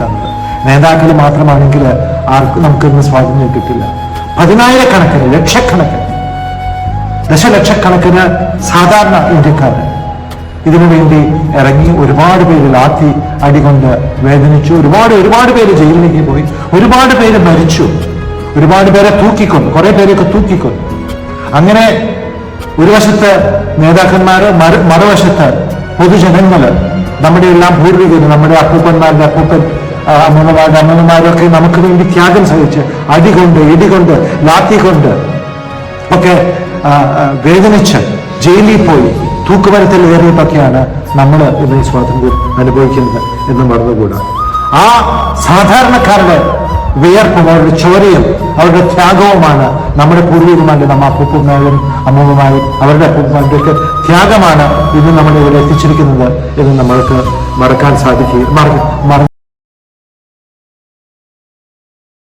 തന്നത് നേതാക്കൾ മാത്രമാണെങ്കിൽ ആർക്കും നമുക്കിന്ന് സ്വാതന്ത്ര്യം കിട്ടില്ല. പതിനായിരക്കണക്കിന് ലക്ഷക്കണക്കിന് ദശലക്ഷക്കണക്കിന് സാധാരണ ഇതിനു വേണ്ടി ഇറങ്ങി ഒരുപാട് പേര് ലാത്തി അടികൊണ്ട് വേദനിച്ചു. ഒരുപാട് ഒരുപാട് പേര് ജയിലിലേക്ക് പോയി. ഒരുപാട് പേര് മരിച്ചു. ഒരുപാട് പേരെ തൂക്കിക്കൊന്നു. കുറെ പേരെയൊക്കെ തൂക്കിക്കൊന്നു. അങ്ങനെ ഒരു വശത്ത് നേതാക്കന്മാര് മറു മറുവശത്ത് പൊതുജനങ്ങൾ നമ്മുടെ എല്ലാം പൂർവികര് നമ്മുടെ അപ്പൂപ്പന്മാരുടെ അപ്പൂപ്പൻ ആ, അമ്മമാരുടെ അമ്മമാരൊക്കെ നമുക്ക് വേണ്ടി ത്യാഗം സഹിച്ച് അടികൊണ്ട് ഇടികൊണ്ട് ലാത്തി കൊണ്ട് ഒക്കെ വേദനിച്ച് ജയിലിൽ പോയി തൂക്കുമരത്തിൽ ഏറിയിട്ടൊക്കെയാണ് നമ്മൾ ഇന്ന് ഈ സ്വാതന്ത്ര്യം അനുഭവിക്കുന്നത് എന്ന് മറന്നുകൂടാ. ആ സാധാരണക്കാരുടെ വിയർപ്പും അവരുടെ ചോരയും അവരുടെ ത്യാഗവുമാണ് നമ്മുടെ പൂർവികമാരുടെ നമ്മ അപ്പൂപ്പന്മാരും അമ്മൂമ്മമാരും അവരുടെ അപ്പൂപ്പന്മാരുടെയൊക്കെ ത്യാഗമാണ് ഇന്ന് നമ്മൾ ഇവിടെ എത്തിച്ചിരിക്കുന്നത് എന്ന് നമ്മൾക്ക് മറക്കാൻ സാധിക്കുകയും മറ